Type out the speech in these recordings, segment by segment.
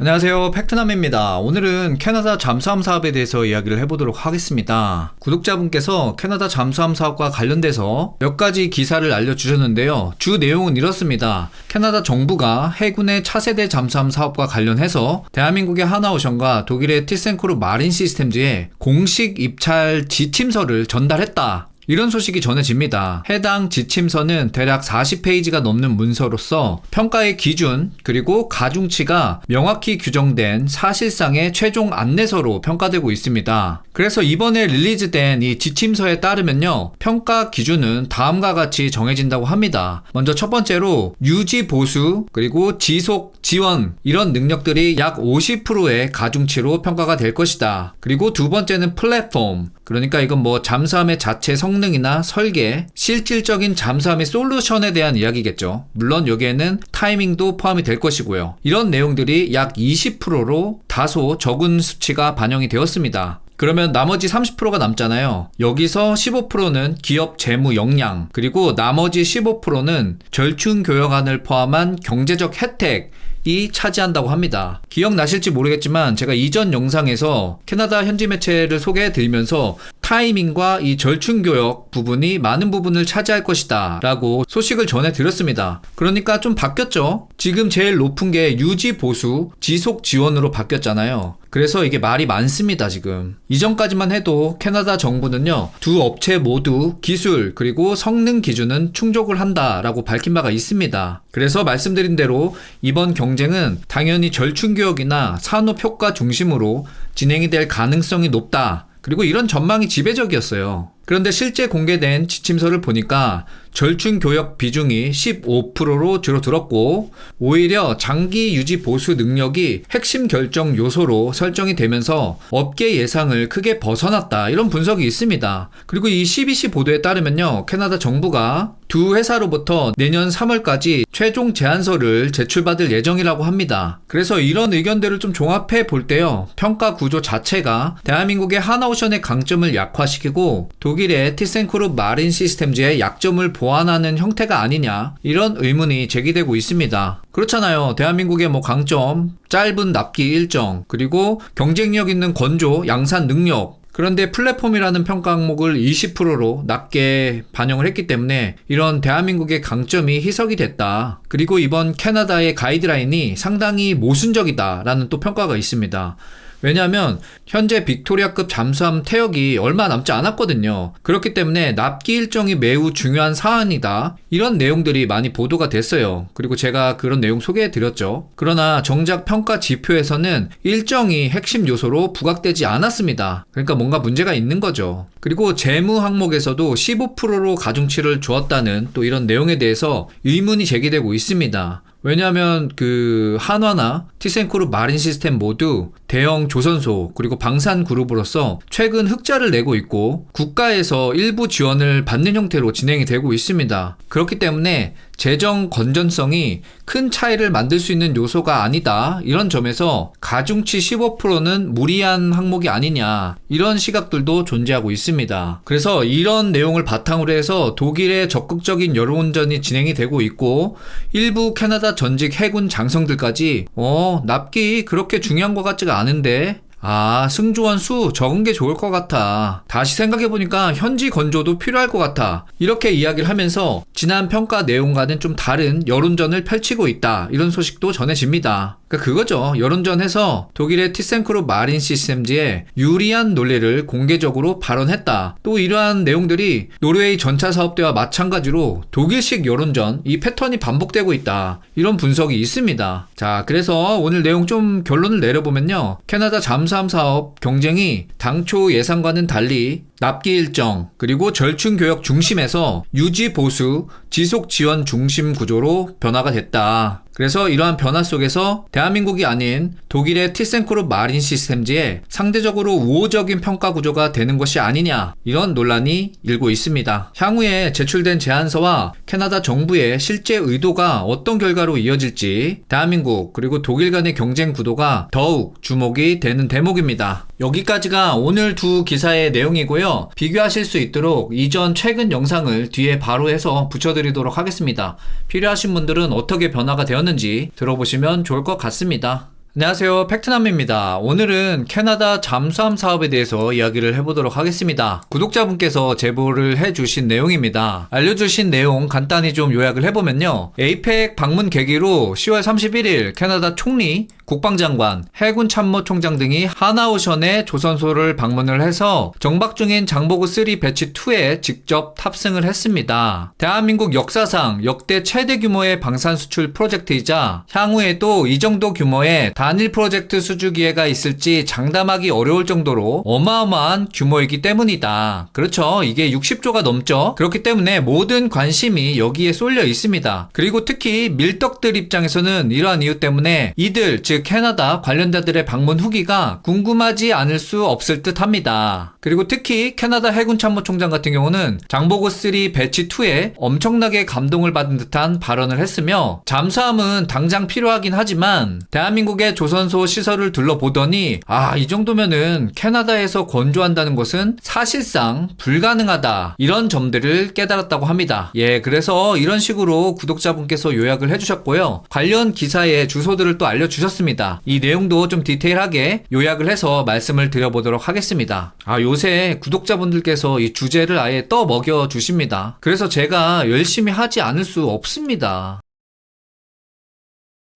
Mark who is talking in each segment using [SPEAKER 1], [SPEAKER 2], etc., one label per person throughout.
[SPEAKER 1] 안녕하세요. 팩트남입니다. 오늘은 캐나다 잠수함 사업에 대해서 이야기를 해보도록 하겠습니다. 구독자분께서 캐나다 잠수함 사업과 관련돼서 몇 가지 기사를 알려주셨는데요. 주 내용은 이렇습니다. 캐나다 정부가 해군의 차세대 잠수함 사업과 관련해서 대한민국의 하나오션과 독일의 티센크루 마린 시스템즈에 공식 입찰 지침서를 전달했다. 이런 소식이 전해집니다. 해당 지침서는 대략 40페이지가 넘는 문서로서 평가의 기준 그리고 가중치가 명확히 규정된 사실상의 최종 안내서로 평가되고 있습니다. 그래서 이번에 릴리즈된 이 지침서에 따르면요. 평가 기준은 다음과 같이 정해진다고 합니다. 먼저 첫 번째로 유지 보수 그리고 지속 지원 이런 능력들이 약 50%의 가중치로 평가가 될 것이다. 그리고 두 번째는 플랫폼 그러니까 이건 뭐 잠수함의 자체 성능이나 설계, 실질적인 잠수함의 솔루션에 대한 이야기겠죠. 물론 여기에는 타이밍도 포함이 될 것이고요. 이런 내용들이 약 20%로 다소 적은 수치가 반영이 되었습니다. 그러면 나머지 30%가 남잖아요. 여기서 15%는 기업 재무 역량, 그리고 나머지 15%는 절충 교역안을 포함한 경제적 혜택, 이 차지한다고 합니다. 기억나실지 모르겠지만 제가 이전 영상에서 캐나다 현지 매체를 소개해 드리면서 타이밍과 이 절충교역 부분이 많은 부분을 차지할 것이다 라고 소식을 전해 드렸습니다. 그러니까 좀 바뀌었죠. 지금 제일 높은 게 유지 보수, 지속 지원으로 바뀌었잖아요. 그래서 이게 말이 많습니다, 지금. 이전까지만 해도 캐나다 정부는요, 두 업체 모두 기술, 그리고 성능 기준은 충족을 한다라고 밝힌 바가 있습니다. 그래서 말씀드린 대로 이번 경쟁은 당연히 절충교역이나 산업 효과 중심으로 진행이 될 가능성이 높다. 그리고 이런 전망이 지배적이었어요. 그런데 실제 공개된 지침서를 보니까 절충 교역 비중이 15%로 줄어들었고 오히려 장기 유지 보수 능력이 핵심 결정 요소로 설정이 되면서 업계 예상을 크게 벗어났다 이런 분석이 있습니다. 그리고 이 CBC 보도에 따르면요 캐나다 정부가 두 회사로부터 내년 3월까지 최종 제안서를 제출받을 예정이라고 합니다. 그래서 이런 의견들을 좀 종합해 볼 때요 평가 구조 자체가 대한민국의 하나오션의 강점을 약화시키고 독일의 티센크루 마린 시스템즈의 약점을 보완하는 형태가 아니냐 이런 의문이 제기되고 있습니다. 그렇잖아요. 대한민국의 뭐 강점, 짧은 납기 일정, 그리고 경쟁력 있는 건조, 양산 능력, 그런데 플랫폼이라는 평가 항목을 20%로 낮게 반영을 했기 때문에 이런 대한민국의 강점이 희석이 됐다. 그리고 이번 캐나다의 가이드라인이 상당히 모순적이다라는 또 평가가 있습니다. 왜냐하면 현재 빅토리아급 잠수함 태역이 얼마 남지 않았거든요. 그렇기 때문에 납기 일정이 매우 중요한 사안이다. 이런 내용들이 많이 보도가 됐어요. 그리고 제가 그런 내용 소개해 드렸죠. 그러나 정작 평가 지표에서는 일정이 핵심 요소로 부각되지 않았습니다. 그러니까 뭔가 문제가 있는 거죠. 그리고 재무 항목에서도 15%로 가중치를 주었다는 또 이런 내용에 대해서 의문이 제기되고 있습니다. 왜냐하면 그 한화나 티센코르 마린 시스템 모두 대형 조선소 그리고 방산 그룹으로서 최근 흑자를 내고 있고 국가에서 일부 지원을 받는 형태로 진행이 되고 있습니다. 그렇기 때문에 재정 건전성이 큰 차이를 만들 수 있는 요소가 아니다. 이런 점에서 가중치 15%는 무리한 항목이 아니냐. 이런 시각들도 존재하고 있습니다. 그래서 이런 내용을 바탕으로 해서 독일의 적극적인 여론전이 진행이 되고 있고 일부 캐나다 전직 해군 장성들까지 어, 납기 그렇게 중요한 것 같지가 않은데 아, 승조원 수 적은 게 좋을 것 같아. 다시 생각해보니까 현지 건조도 필요할 것 같아. 이렇게 이야기를 하면서 지난 평가 내용과는 좀 다른 여론전을 펼치고 있다. 이런 소식도 전해집니다. 그러니까 그거죠. 여론전에서 독일의 티센크루 마린 시스템즈의 유리한 논리를 공개적으로 발언했다. 또 이러한 내용들이 노르웨이 전차 사업 때와 마찬가지로 독일식 여론전 이 패턴이 반복되고 있다. 이런 분석이 있습니다. 자, 그래서 오늘 내용 좀 결론을 내려보면요. 캐나다 잠수함 사업 경쟁이 당초 예상과는 달리 납기 일정, 그리고 절충 교역 중심에서 유지 보수, 지속 지원 중심 구조로 변화가 됐다. 그래서 이러한 변화 속에서 대한민국이 아닌 독일의 티센크룹 마린 시스템즈의 상대적으로 우호적인 평가 구조가 되는 것이 아니냐 이런 논란이 일고 있습니다. 향후에 제출된 제안서와 캐나다 정부의 실제 의도가 어떤 결과로 이어질지 대한민국 그리고 독일 간의 경쟁 구도가 더욱 주목이 되는 대목입니다. 여기까지가 오늘 두 기사의 내용이고요. 비교하실 수 있도록 이전 최근 영상을 뒤에 바로 해서 붙여드리도록 하겠습니다. 필요하신 분들은 어떻게 변화가 되었는지 들어보시면 좋을 것 같습니다. 안녕하세요. 팩트남입니다. 오늘은 캐나다 잠수함 사업에 대해서 이야기를 해보도록 하겠습니다. 구독자분께서 제보를 해주신 내용입니다. 알려주신 내용 간단히 좀 요약을 해보면요. 에이펙 방문 계기로 10월 31일 캐나다 총리, 국방장관, 해군 참모총장 등이 하나오션의 조선소를 방문을 해서 정박 중인 장보고 3 배치 2에 직접 탑승을 했습니다. 대한민국 역사상 역대 최대 규모의 방산 수출 프로젝트이자 향후에도 이 정도 규모의 단일 프로젝트 수주 기회가 있을지 장담하기 어려울 정도로 어마어마한 규모이기 때문이다. 그렇죠. 이게 60조가 넘죠. 그렇기 때문에 모든 관심이 여기에 쏠려 있습니다. 그리고 특히 밀떡들 입장에서는 이러한 이유 때문에 이들 즉 캐나다 관련자들의 방문 후기가 궁금하지 않을 수 없을 듯 합니다. 그리고 특히 캐나다 해군 참모총장 같은 경우는 장보고 3 배치 2에 엄청나게 감동을 받은 듯한 발언을 했으며 잠수함은 당장 필요하긴 하지만 대한민국의 조선소 시설을 둘러보더니 아 이 정도면은 캐나다에서 건조한다는 것은 사실상 불가능하다 이런 점들을 깨달았다고 합니다. 예 그래서 이런 식으로 구독자분께서 요약을 해주셨고요. 관련 기사의 주소들을 또 알려주셨습니다. 이 내용도 좀 디테일하게 요약을 해서 말씀을 드려보도록 하겠습니다. 아 요새 구독자분들께서 이 주제를 아예 떠 먹여 주십니다. 그래서 제가 열심히 하지 않을 수 없습니다.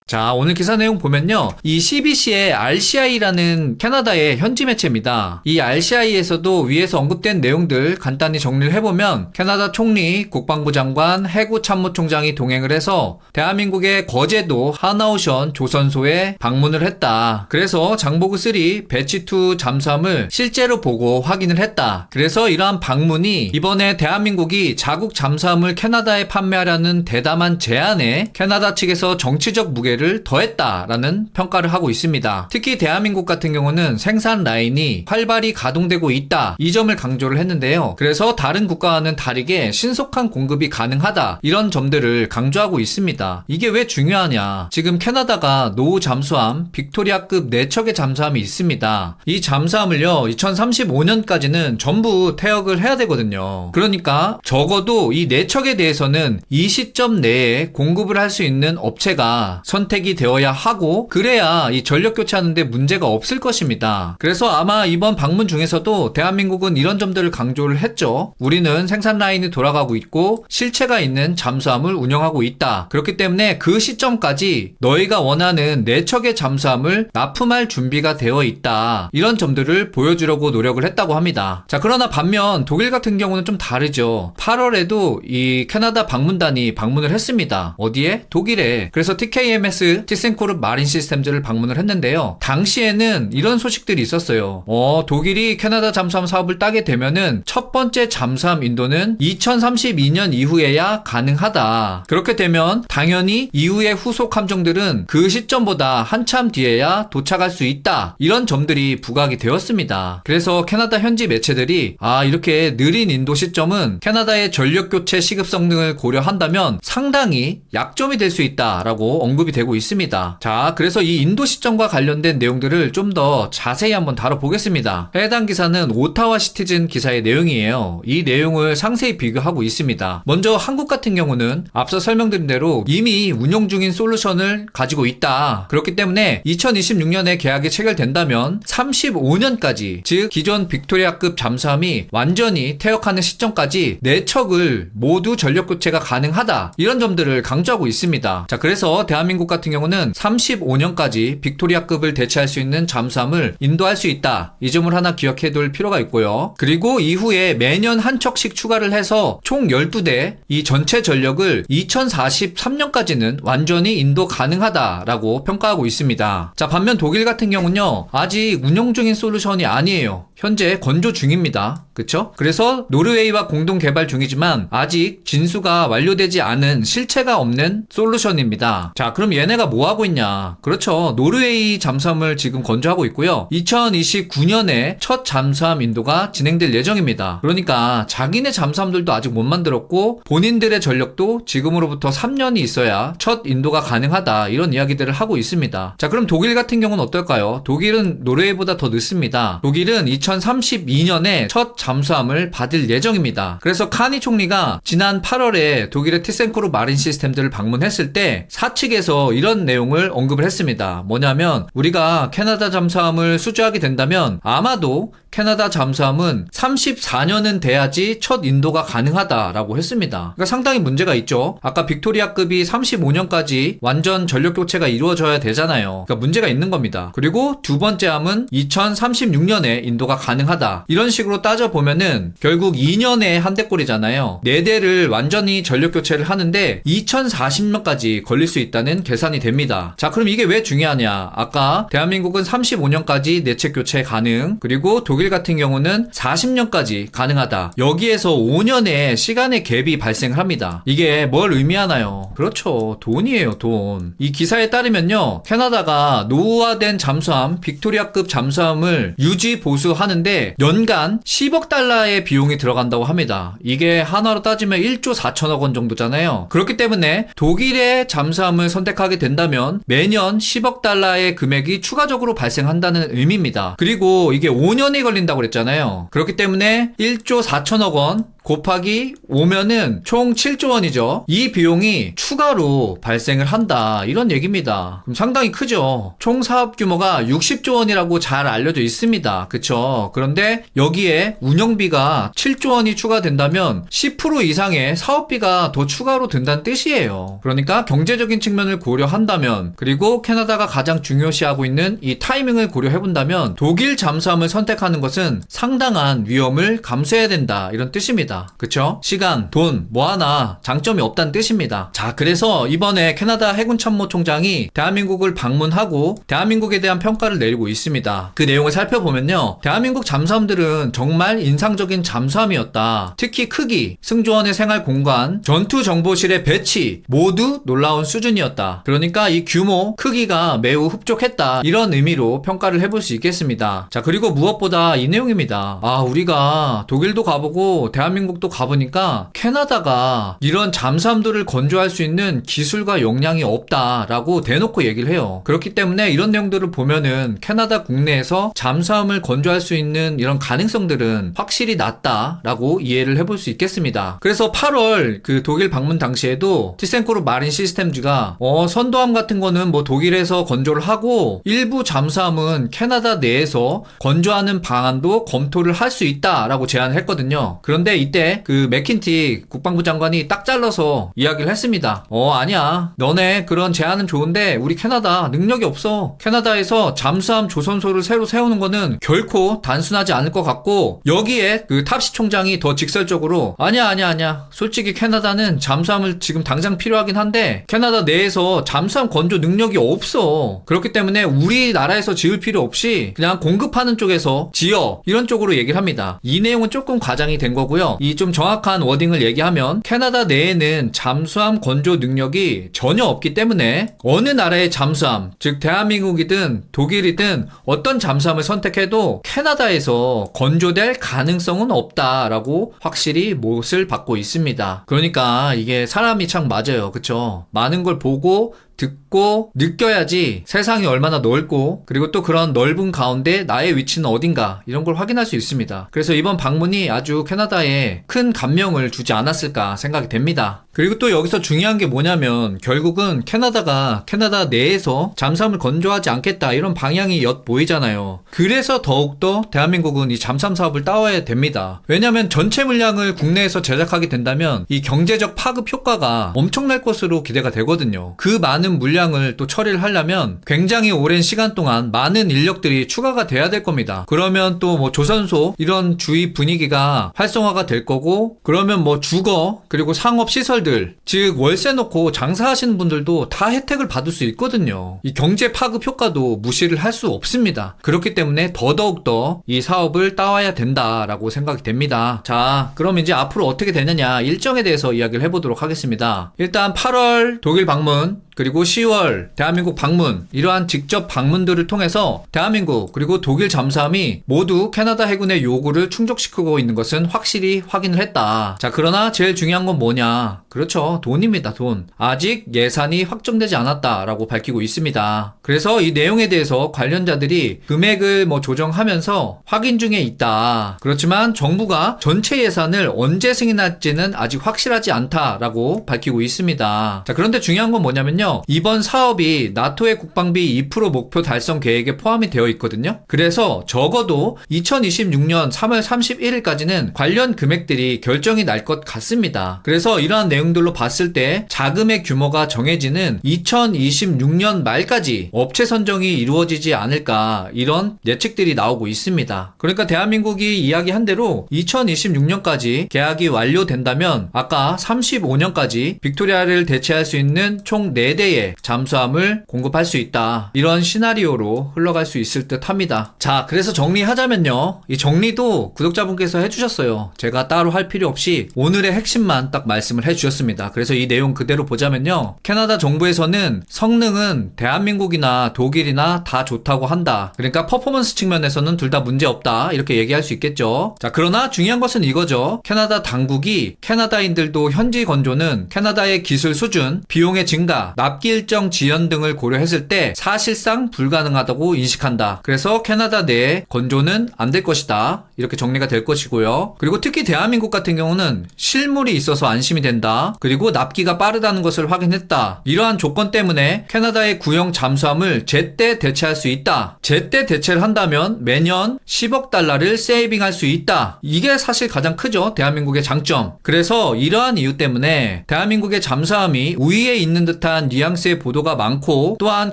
[SPEAKER 1] 자, 오늘 기사 내용 보면요. 이 CBC의 RCI라는 캐나다의 현지 매체입니다. 이 RCI에서도 위에서 언급된 내용들 간단히 정리를 해보면 캐나다 총리, 국방부 장관, 해구 참모총장이 동행을 해서 대한민국의 거제도 하나오션 조선소에 방문을 했다. 그래서 장보고 3 배치2 잠수함을 실제로 보고 확인을 했다. 그래서 이러한 방문이 이번에 대한민국이 자국 잠수함을 캐나다에 판매하려는 대담한 제안에 캐나다 측에서 정치적 무게 를 더했다라는 평가를 하고 있습니다. 특히 대한민국 같은 경우는 생산 라인이 활발히 가동되고 있다. 이 점을 강조를 했는데요. 그래서 다른 국가와는 다르게 신속한 공급이 가능하다. 이런 점들을 강조하고 있습니다. 이게 왜 중요하냐? 지금 캐나다가 노후 잠수함 빅토리아급 4척의 잠수함이 있습니다. 이 잠수함을요. 2035년까지는 전부 퇴역을 해야 되거든요. 그러니까 적어도 이 4척에 대해서는 이 시점 내에 공급을 할 수 있는 업체가 선 택이 되어야 하고 그래야 이 전력 교체하는데 문제가 없을 것입니다. 그래서 아마 이번 방문 중에서도 대한민국은 이런 점들을 강조를 했죠. 우리는 생산 라인이 돌아가고 있고 실체가 있는 잠수함을 운영하고 있다. 그렇기 때문에 그 시점까지 너희가 원하는 네 척의 잠수함을 납품할 준비가 되어 있다. 이런 점들을 보여주려고 노력을 했다고 합니다. 자, 그러나 반면 독일 같은 경우는 좀 다르죠. 8월에도 이 캐나다 방문단이 방문을 했습니다. 어디에? 독일에. 그래서 TKMS 티센코르 마린 시스템즈를 방문을 했는데요. 당시에는 이런 소식들이 있었어요. 어, 독일이 캐나다 잠수함 사업을 따게 되면은 첫 번째 잠수함 인도는 2032년 이후에야 가능하다. 그렇게 되면 당연히 이후의 후속 함정들은 그 시점보다 한참 뒤에야 도착할 수 있다. 이런 점들이 부각이 되었습니다. 그래서 캐나다 현지 매체들이 아, 이렇게 느린 인도 시점은 캐나다의 전력 교체 시급성 등을 고려한다면 상당히 약점이 될 수 있다라고 언급이 되고 있습니다. 자, 그래서 이 인도 시점과 관련된 내용들을 좀 더 자세히 한번 다뤄보겠습니다. 해당 기사는 오타와 시티즌 기사의 내용이에요. 이 내용을 상세히 비교하고 있습니다. 먼저 한국 같은 경우는 앞서 설명드린 대로 이미 운용 중인 솔루션을 가지고 있다. 그렇기 때문에 2026년에 계약이 체결된다면 35년까지, 즉 기존 빅토리아급 잠수함이 완전히 퇴역하는 시점까지 4척을 모두 전력 교체가 가능하다. 이런 점들을 강조하고 있습니다. 자, 그래서 대한민국 같은 경우는 35년까지 빅토리아급을 대체할 수 있는 잠수함을 인도할 수 있다. 이 점을 하나 기억해 둘 필요가 있고요. 그리고 이후에 매년 한 척씩 추가를 해서 총 12대 이 전체 전력을 2043년까지는 완전히 인도 가능하다라고 평가하고 있습니다. 자, 반면 독일 같은 경우는요. 아직 운영 중인 솔루션이 아니에요. 현재 건조 중입니다. 그쵸? 그래서 노르웨이와 공동 개발 중이지만 아직 진수가 완료되지 않은 실체가 없는 솔루션입니다. 자, 그럼 얘네가 뭐 하고 있냐? 그렇죠. 노르웨이 잠수함을 지금 건조하고 있고요. 2029년에 첫 잠수함 인도가 진행될 예정입니다. 그러니까 자기네 잠수함들도 아직 못 만들었고 본인들의 전력도 지금으로부터 3년이 있어야 첫 인도가 가능하다. 이런 이야기들을 하고 있습니다. 자, 그럼 독일 같은 경우는 어떨까요? 독일은 노르웨이보다 더 늦습니다. 독일은 2032년에 첫 잠수함을 받을 예정입니다. 그래서 카니 총리가 지난 8월에 독일의 티센코르 마린 시스템들을 방문했을 때 사측에서 이런 내용을 언급을 했습니다. 뭐냐면 우리가 캐나다 잠수함을 수주하게 된다면 아마도 캐나다 잠수함은 34년은 돼야지 첫 인도가 가능하다라고 했습니다. 그러니까 상당히 문제가 있죠. 아까 빅토리아급이 35년까지 완전 전력 교체가 이루어져야 되잖아요. 그러니까 문제가 있는 겁니다. 그리고 두 번째 함은 2036년에 인도가 가능하다. 이런 식으로 따져 보면은 결국 2년에 한 대꼴이잖아요. 네 대를 완전히 전력 교체를 하는데 2040년까지 걸릴 수 있다는 계산이 됩니다. 자, 그럼 이게 왜 중요하냐? 아까 대한민국은 35년까지 내책 교체 가능. 그리고 독일 같은 경우는 40년까지 가능하다. 여기에서 5년의 시간의 갭이 발생을 합니다. 이게 뭘 의미하나요? 그렇죠. 돈이에요, 돈. 이 기사에 따르면요. 캐나다가 노후화된 잠수함, 빅토리아급 잠수함을 유지 보수하 는데 연간 10억 달러의 비용이 들어간다고 합니다. 이게 하나로 따지면 1조 4천억 원 정도잖아요. 그렇기 때문에 독일의 잠수함을 선택하게 된다면 매년 10억 달러의 금액이 추가적으로 발생한다는 의미입니다. 그리고 이게 5년이 걸린다고 그랬잖아요. 그렇기 때문에 1조 4천억 원 곱하기 오면은 총 7조 원이죠. 이 비용이 추가로 발생을 한다. 이런 얘기입니다. 그럼 상당히 크죠. 총 사업 규모가 60조 원이라고 잘 알려져 있습니다. 그쵸? 그런데 여기에 운영비가 7조 원이 추가된다면 10% 이상의 사업비가 더 추가로 든다는 뜻이에요. 그러니까 경제적인 측면을 고려한다면 그리고 캐나다가 가장 중요시하고 있는 이 타이밍을 고려해본다면 독일 잠수함을 선택하는 것은 상당한 위험을 감수해야 된다. 이런 뜻입니다. 그쵸? 시간, 돈, 뭐 하나 장점이 없다는 뜻입니다. 자, 그래서 이번에 캐나다 해군 참모 총장이 대한민국을 방문하고 대한민국에 대한 평가를 내리고 있습니다. 그 내용을 살펴보면요. 대한민국 잠수함들은 정말 인상적인 잠수함이었다. 특히 크기, 승조원의 생활 공간, 전투 정보실의 배치 모두 놀라운 수준이었다. 그러니까 이 규모, 크기가 매우 흡족했다. 이런 의미로 평가를 해볼 수 있겠습니다. 자, 그리고 무엇보다 이 내용입니다. 아, 우리가 독일도 가보고 대한민국 도 가보니까 캐나다가 이런 잠수함들을 건조할 수 있는 기술과 역량이 없다라고 대놓고 얘기를 해요. 그렇기 때문에 이런 내용들을 보면은 캐나다 국내에서 잠수함을 건조할 수 있는 이런 가능성들은 확실히 낮다라고 이해를 해볼 수 있겠습니다. 그래서 8월 그 독일 방문 당시에도 티센코르 마린 시스템즈가 어 선도함 같은 거는 뭐 독일에서 건조를 하고 일부 잠수함은 캐나다 내에서 건조하는 방안도 검토를 할 수 있다라고 제안을 했거든요. 그런데 이때 그 맥킨티 국방부 장관이 딱 잘라서 이야기를 했습니다. 어 아니야. 너네 그런 제안은 좋은데 우리 캐나다 능력이 없어. 캐나다에서 잠수함 조선소를 새로 세우는 거는 결코 단순하지 않을 것 같고 여기에 그 탑시 총장이 더 직설적으로 아니야 아니야 아니야. 솔직히 캐나다는 잠수함을 지금 당장 필요하긴 한데 캐나다 내에서 잠수함 건조 능력이 없어. 그렇기 때문에 우리나라에서 지을 필요 없이 그냥 공급하는 쪽에서 지어 이런 쪽으로 얘기를 합니다. 이 내용은 조금 과장이 된 거고요. 이 좀 정확한 워딩을 얘기하면 캐나다 내에는 잠수함 건조 능력이 전혀 없기 때문에 어느 나라의 잠수함, 즉 대한민국이든 독일이든 어떤 잠수함을 선택해도 캐나다에서 건조될 가능성은 없다라고 확실히 못을 받고 있습니다. 그러니까 이게 사람이 참 맞아요. 그쵸? 많은 걸 보고 듣고 느껴야지 세상이 얼마나 넓고 그리고 또 그런 넓은 가운데 나의 위치는 어딘가 이런 걸 확인할 수 있습니다. 그래서 이번 방문이 아주 캐나다에 큰 감명을 주지 않았을까 생각이 됩니다. 그리고 또 여기서 중요한 게 뭐냐면 결국은 캐나다가 캐나다 내에서 잠수함을 건조하지 않겠다 이런 방향이 엿 보이잖아요. 그래서 더욱더 대한민국은 이 잠수함 사업을 따와야 됩니다. 왜냐하면 전체 물량을 국내에서 제작하게 된다면 이 경제적 파급 효과가 엄청날 것으로 기대가 되거든요. 그 많은 물량을 또 처리를 하려면 굉장히 오랜 시간 동안 많은 인력들이 추가가 돼야 될 겁니다. 그러면 또 뭐 조선소 이런 주위 분위기가 활성화가 될 거고 그러면 뭐 주거 그리고 상업 시설 들 즉 월세 놓고 장사하시는 분들도 다 혜택을 받을 수 있거든요. 이 경제 파급 효과도 무시를 할 수 없습니다. 그렇기 때문에 더더욱 더 이 사업을 따와야 된다라고 생각이 됩니다. 자, 그럼 이제 앞으로 어떻게 되느냐 일정에 대해서 이야기를 해보도록 하겠습니다. 일단 8월 독일 방문 그리고 10월 대한민국 방문 이러한 직접 방문들을 통해서 대한민국 그리고 독일 잠수함이 모두 캐나다 해군의 요구를 충족시키고 있는 것은 확실히 확인을 했다. 자 그러나 제일 중요한 건 뭐냐? 그렇죠 돈입니다 돈. 아직 예산이 확정되지 않았다라고 밝히고 있습니다. 그래서 이 내용에 대해서 관련자들이 금액을 뭐 조정하면서 확인 중에 있다. 그렇지만 정부가 전체 예산을 언제 승인할지는 아직 확실하지 않다라고 밝히고 있습니다. 자 그런데 중요한 건 뭐냐면요. 뭐냐면요. 이번 사업이 나토의 국방비 2% 목표 달성 계획에 포함이 되어 있거든요. 그래서 적어도 2026년 3월 31일까지는 관련 금액들이 결정이 날 것 같습니다. 그래서 이러한 내용들로 봤을 때 자금의 규모가 정해지는 2026년 말까지 업체 선정이 이루어지지 않을까 이런 예측들이 나오고 있습니다. 그러니까 대한민국이 이야기한 대로 2026년까지 계약이 완료된다면 아까 35년까지 빅토리아를 대체할 수 있는 총 4 대의 잠수함을 공급할 수 있다. 이런 시나리오로 흘러갈 수 있을 듯 합니다. 자, 그래서 정리하자면요. 이 정리도 구독자분께서 해주셨어요. 제가 따로 할 필요 없이 오늘의 핵심만 딱 말씀을 해주셨습니다. 그래서 이 내용 그대로 보자면요. 캐나다 정부에서는 성능은 대한민국이나 독일이나 다 좋다고 한다. 그러니까 퍼포먼스 측면에서는 둘 다 문제 없다. 이렇게 얘기할 수 있겠죠. 자, 그러나 중요한 것은 이거죠. 캐나다 당국이 캐나다인들도 현지 건조는 캐나다의 기술 수준, 비용의 증가, 납기 일정 지연 등을 고려했을 때 사실상 불가능하다고 인식한다. 그래서 캐나다 내 건조는 안 될 것이다. 이렇게 정리가 될 것이고요. 그리고 특히 대한민국 같은 경우는 실물이 있어서 안심이 된다. 그리고 납기가 빠르다는 것을 확인했다. 이러한 조건 때문에 캐나다의 구형 잠수함을 제때 대체할 수 있다. 제때 대체를 한다면 매년 10억 달러를 세이빙할 수 있다. 이게 사실 가장 크죠. 대한민국의 장점. 그래서 이러한 이유 때문에 대한민국의 잠수함이 우위에 있는 듯한 뉘앙스의 보도가 많고 또한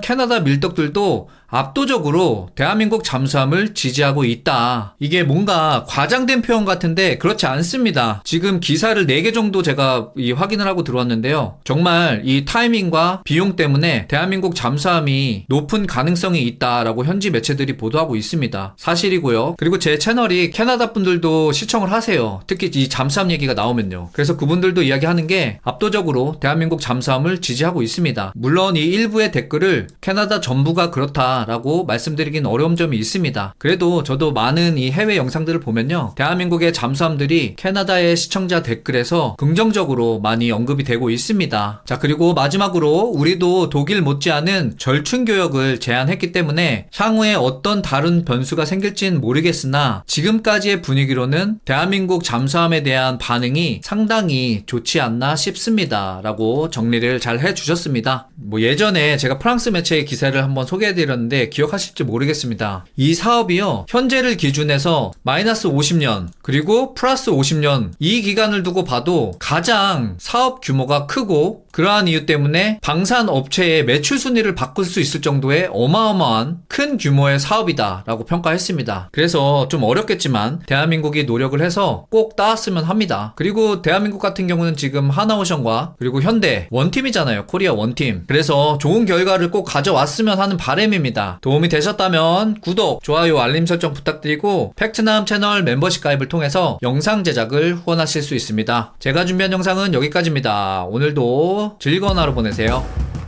[SPEAKER 1] 캐나다 밀떡들도 압도적으로 대한민국 잠수함을 지지하고 있다. 이게 뭔가 과장된 표현 같은데 그렇지 않습니다. 지금 기사를 4개 정도 제가 이 확인을 하고 들어왔는데요. 정말 이 타이밍과 비용 때문에 대한민국 잠수함이 높은 가능성이 있다라고 현지 매체들이 보도하고 있습니다. 사실이고요. 그리고 제 채널이 캐나다 분들도 시청을 하세요. 특히 이 잠수함 얘기가 나오면요. 그래서 그분들도 이야기하는 게 압도적으로 대한민국 잠수함을 지지하고 있습니다. 물론 이 일부의 댓글을 캐나다 전부가 그렇다 라고 말씀드리긴 어려운 점이 있습니다. 그래도 저도 많은 이 해외 영상들을 보면요. 대한민국의 잠수함들이 캐나다의 시청자 댓글에서 긍정적으로 많이 언급이 되고 있습니다. 자, 그리고 마지막으로 우리도 독일 못지않은 절충 교역을 제안했기 때문에 향후에 어떤 다른 변수가 생길진 모르겠으나 지금까지의 분위기로는 대한민국 잠수함에 대한 반응이 상당히 좋지 않나 싶습니다. 라고 정리를 잘 해주셨습니다. 뭐 예전에 제가 프랑스 매체의 기사를 한번 소개해드렸는데 기억하실지 모르겠습니다. 이 사업이요, 현재를 기준해서 마이너스 50년, 그리고 플러스 50년, 이 기간을 두고 봐도 가장 사업 규모가 크고 그러한 이유 때문에 방산 업체의 매출 순위를 바꿀 수 있을 정도의 어마어마한 큰 규모의 사업이다라고 평가했습니다. 그래서 좀 어렵겠지만 대한민국이 노력을 해서 꼭 따왔으면 합니다. 그리고 대한민국 같은 경우는 지금 하나오션과 그리고 현대 원팀이잖아요. 코리아 원 팀. 그래서 좋은 결과를 꼭 가져왔으면 하는 바람입니다. 도움이 되셨다면 구독, 좋아요, 알림 설정 부탁드리고 팩트남 채널 멤버십 가입을 통해서 영상 제작을 후원하실 수 있습니다. 제가 준비한 영상은 여기까지입니다. 오늘도 즐거운 하루 보내세요.